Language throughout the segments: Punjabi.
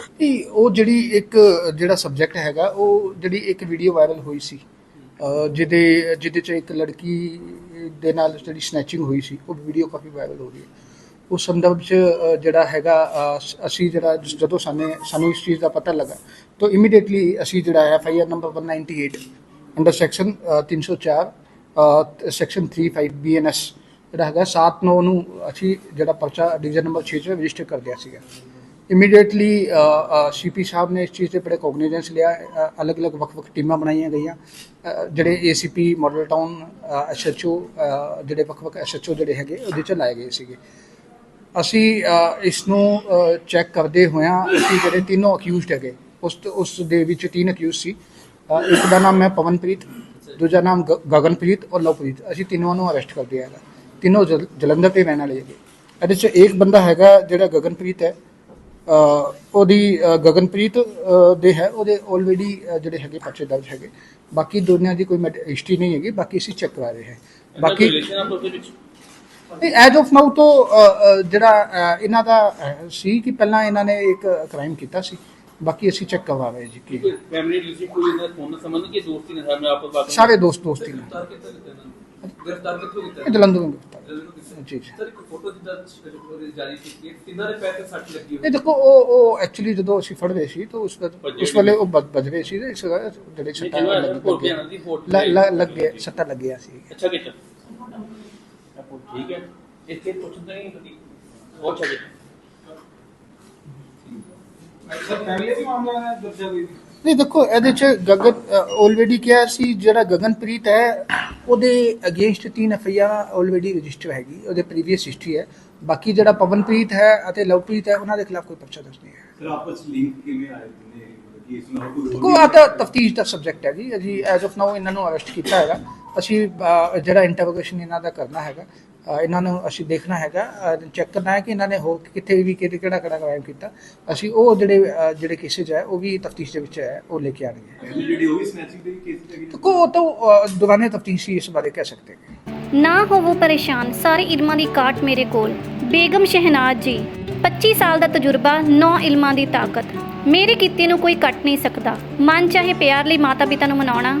ਨਹੀਂ ਉਹ ਜਿਹੜੀ ਇੱਕ, ਜਿਹੜਾ ਸਬਜੈਕਟ ਹੈਗਾ, ਉਹ ਜਿਹੜੀ ਇੱਕ ਵੀਡੀਓ ਵਾਇਰਲ ਹੋਈ ਸੀ, ਅਹ ਜਿਹਦੇ ਜਿਹਦੇ ਚ ਇੱਕ ਲੜਕੀ ਦੇ ਨਾਲ ਜਿਹੜੀ ਸਨੈਚਿੰਗ ਹੋਈ ਸੀ, ਉਹ ਵੀਡੀਓ ਕਾਫੀ ਵਾਇਰਲ ਹੋ ਰਹੀ ਹੈ। ਉਸ ਸੰਦਰਭ ਚ, ਅਹ ਜਿਹੜਾ ਹੈਗਾ, ਅਹ ਸ- ਅਸੀਂ ਜਿਹੜਾ ਜਦੋਂ ਸਾਨੂੰ ਸਾਨੂੰ ਇਸ ਚੀਜ਼ ਦਾ ਪਤਾ ਲੱਗਾ, ਤਾਂ ਇਮੀਡੀਏਟਲੀ ਅਸੀਂ ਜਿਹੜਾ F I R number 198 under section 304 section 35 B N S ਜਿਹੜਾ ਹੈਗਾ 7 9 ਨੂੰ ਅਸੀਂ ਜਿਹੜਾ ਪਰਚਾ ਡਿਵੀਜ਼ਨ ਨੰਬਰ 6 ਚ ਰਜਿਸਟਰ ਕਰ ਦਿਆ ਸੀਗਾ। ਇਮੀਡੀਏਟਲੀ ਸੀਪੀ uh, uh, ਸਾਹਿਬ ਨੇ ਇਸ ਚੀਜ਼ ਤੇ ਬੜੇ ਕੋਗਨੀਜੈਂਸ ਲਿਆ ਅਲੱਗ-ਅਲੱਗ ਵੱਖ-ਵੱਖ ਟੀਮਾਂ ਬਣਾਈਆਂ ਗਈਆਂ। ਅ, ਜਿਹੜੇ ਏਸੀਪੀ ਮਾਡਲ ਟਾਊਨ ਐਸਐਚਓ ਜਿਹੜੇ ਵੱਖ-ਵੱਖ ਐਸਐਚਓ ਜਿਹੜੇ ਹੈਗੇ ਉਹਦੇ ਚ ਲਾਏ ਗਏ ਸੀਗੇ। ਅਸੀਂ ਅ, ਇਸ ਨੂੰ ਚੈੱਕ ਕਰਦੇ ਹੋਇਆਂ ਅਸੀਂ ਜਿਹੜੇ ਤਿੰਨੋਂ ਅਕਿਊਜ਼ਡ ਹੈਗੇ ਉਸ ਉਸ ਦੇ ਵਿੱਚ ਤਿੰਨ ਅਕਿਊਜ਼ ਸੀ। ਇੱਕ ਦਾ ਨਾਮ ਹੈ ਪਵਨਪ੍ਰੀਤ ਦੂਜਾ ਨਾਮ ਗ- ਗਗਨਪ੍ਰੀਤ ਔਰ ਲਵਪ੍ਰੀਤ। ਅਸੀਂ ਤਿੰਨੋਂ ਨੂੰ ਅਰੈਸਟ ਕਰ ਦਿਆ ਹੈਗਾ। ਤਿੰਨੋਂ ਜਲ- ਜਲੰਧਰ ਦੇ ਰਹਿਣ ਵਾਲੇ ਹੈਗੇ। ਇਹਦੇ ਚ ਇੱਕ ਬੰਦਾ ਹੈਗਾ ਜਿਹੜਾ ਗਗਨਪ੍ਰੀਤ ਹੈ। ਉਹਦੀ ਗਗਨਪ੍ਰੀਤ ਦੇ ਹੈ ਉਹਦੇ ਆਲਰੇਡੀ ਜਿਹੜੇ ਹੈਗੇ ਪਰਚੇ ਦਰਜ ਹੈਗੇ। ਬਾਕੀ ਦੋਨਿਆਂ ਦੀ ਕੋਈ ਹਿਸਟਰੀ ਨਹੀਂ ਹੈਗੀ ਬਾਕੀ ਅਸੀਂ ਚੈੱਕ ਕਰਾ ਰਹੇ ਹਾਂ। ਬਾਕੀ ਵਿੱਚ? ਐਜ ਆਫ ਨਾਊ ਤੋਂ ਜਿਹੜਾ ਇਹਨਾਂ ਦਾ ਸੀ ਕਿ ਪਹਿਲਾਂ ਇਹਨਾਂ ਨੇ ਇੱਕ ਕ੍ਰਾਈਮ ਕੀਤਾ ਸੀ। ਬਾਕੀ ਅਸੀਂ ਚੈੱਕ ਕਰਵਾ ਰਹੇ ਜੀ ਕੀ ਫੈਮਿਲੀ ਰਿਲੇਸ਼ਨ ਕੋਈ ਇਹਨਾਂ ਦਾ ਫੋਨ ਨਾਲ ਸੰਬੰਧ ਕਿ ਦੋਸਤੀ ਨੇ ਸਾਹਮਣੇ ਆਪਸ ਬਾਤ ਸਾਰੇ ਦੋਸਤ ਦੋਸਤੀ ਨੇ? ਗ੍ਰਿਫਤਾਰ ਕਿੱਥੇ ਕੀਤਾ? ਇਹ ਜਲੰਧਰ ਨੂੰ ਗ੍ਰਿਫਤਾਰ ਜੀ ਜੀ। ਸਰ ਇੱਕ ਫੋਟੋ ਜਿੱਦਾਂ ਜਾਰੀ ਕੀਤੀ ਹੈ ਤਿੰਨਾਂ ਦੇ ਪੈਰ ਤੇ ਸੱਟ ਲੱਗੀ ਇਹ ਹੋਈ ਦੇਖੋ ਉਹ ਉਹ ਐਕਚੁਅਲੀ ਜਦੋਂ ਅਸੀਂ ਫੜ ਰਹੇ ਸੀ ਤਾਂ ਉਸ ਉਸ ਵੇਲੇ ਉਹ ਬਚ ਰਹੇ ਸੀ ਤੇ ਇਸ ਜਿਹੜੇ ਸੱਟਾਂ ਲੱਗੀਆਂ ਲੱਗੇ ਸੱਟਾਂ ਲੱਗੀਆਂ ਸੀ। ਅੱਛਾ ਆਪੋ ਠੀਕ ਹੈ। ਇੱਥੇ ਪੁੱਛਦਾ ਨਹੀਂ ਕਦੀ ਉਹ ਅੱਛਾ ਕੀਤਾ ਸਰ ਪਹਿਲੇ ਵੀ ਮਾਮਲਾ ਹੈ ਦਰਜਾ ਹੋਈ ਨਹੀਂ ਦੇਖੋ ਇਹਦੇ ਚ ਗਗਨ ਆਲਰੇਡੀ ਕਿਹਾ ਸੀ ਜਿਹੜਾ ਗਗਨਪ੍ਰੀਤ ਹੈ ਉਹਦੇ ਅਗੇਂਸਟ ਤਿੰਨ F I R already register ਹੈਗੀ ਉਹਦੇ ਪ੍ਰੀਵੀਅਸ ਹਿਸਟਰੀ ਹੈ। ਬਾਕੀ ਜਿਹੜਾ ਪਵਨਪ੍ਰੀਤ ਹੈ ਅਤੇ ਲਵਪ੍ਰੀਤ ਹੈ ਉਹਨਾਂ ਦੇ ਖਿਲਾਫ ਕੋਈ ਪਰਚਾ ਦਰਜ ਨਹੀਂ ਹੈ। ਸਰ ਆਪਸ ਲਿੰਕ ਕਿਵੇਂ ਆਏ ਨੇ? ਕਿ ਇਸ ਨਾਲ ਕੋਈ ਕੋ ਆ ਤਾਂ ਤਫਤੀਸ਼ ਦਾ ਸਬਜੈਕਟ ਹੈ ਜੀ। ਅਸੀਂ ਐਜ਼ ਆਫ ਨਾਓ ਇਹਨਾਂ ਨੂੰ ਅਰੈਸਟ ਕੀਤਾ ਹੈਗਾ। ਅਸੀਂ ਜਿਹੜਾ ਇੰਟਰੋਗੇਸ਼ਨ ਇਹਨਾਂ ਦਾ ਕਰਨਾ ਹੈਗਾ ਇਹਨਾਂ ਨੂੰ ਅਸੀਂ ਦੇਖਣਾ ਹੈਗਾ ਚੈੱਕ ਕਰਨਾ ਹੈ ਕਿ ਇਹਨਾਂ ਨੇ ਹੋਰ ਕਿੱਥੇ ਵੀ ਕਿਹੜੇ ਕਿਹੜਾ ਕਿਹੜਾ ਕ੍ਰਾਈਮ ਕੀਤਾ। ਅਸੀਂ ਉਹ ਜਿਹੜੇ ਜਿਹੜੇ ਕੇਸਿਸ ਹੈ ਉਹ ਵੀ ਤਫਤੀਸ਼ ਦੇ ਵਿੱਚ ਹੈ ਉਹ ਲੈ ਕੇ ਆਣਗੇ ਜਿਹੜੀ ਉਹ ਵੀ ਸਨੈਚਿੰਗ ਦੇ ਕੇਸ ਹੈਗੀ ਕੋ ਤਾਂ ਦੌਰਾਨੇ ਤਫਤੀਸ਼ ਇਸ ਬਾਰੇ ਕਹਿ ਸਕਦੇ ਹਾਂ ਨਾ ਹੋਵੋ ਪਰੇਸ਼ਾਨ ਸਾਰੇ ਇਲਮਾਂ ਦੀ ਕਾਟ ਮੇਰੇ ਕੋਲ। ਬੇਗਮ ਸ਼ਹਿਨਾਜ਼ ਜੀ 25 ਸਾਲ ਦਾ ਤਜਰਬਾ 9 ਇਲਮਾਂ ਦੀ ਤਾਕਤ। ਮੇਰੇ ਕੀਤੇ ਨੂੰ ਕੋਈ ਕੱਟ ਨਹੀਂ ਸਕਦਾ। ਮਨ ਚਾਹੇ ਪਿਆਰ ਲਈ ਮਾਤਾ ਪਿਤਾ ਨੂੰ ਮਨਾਉਣਾ।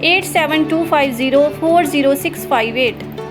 8725040658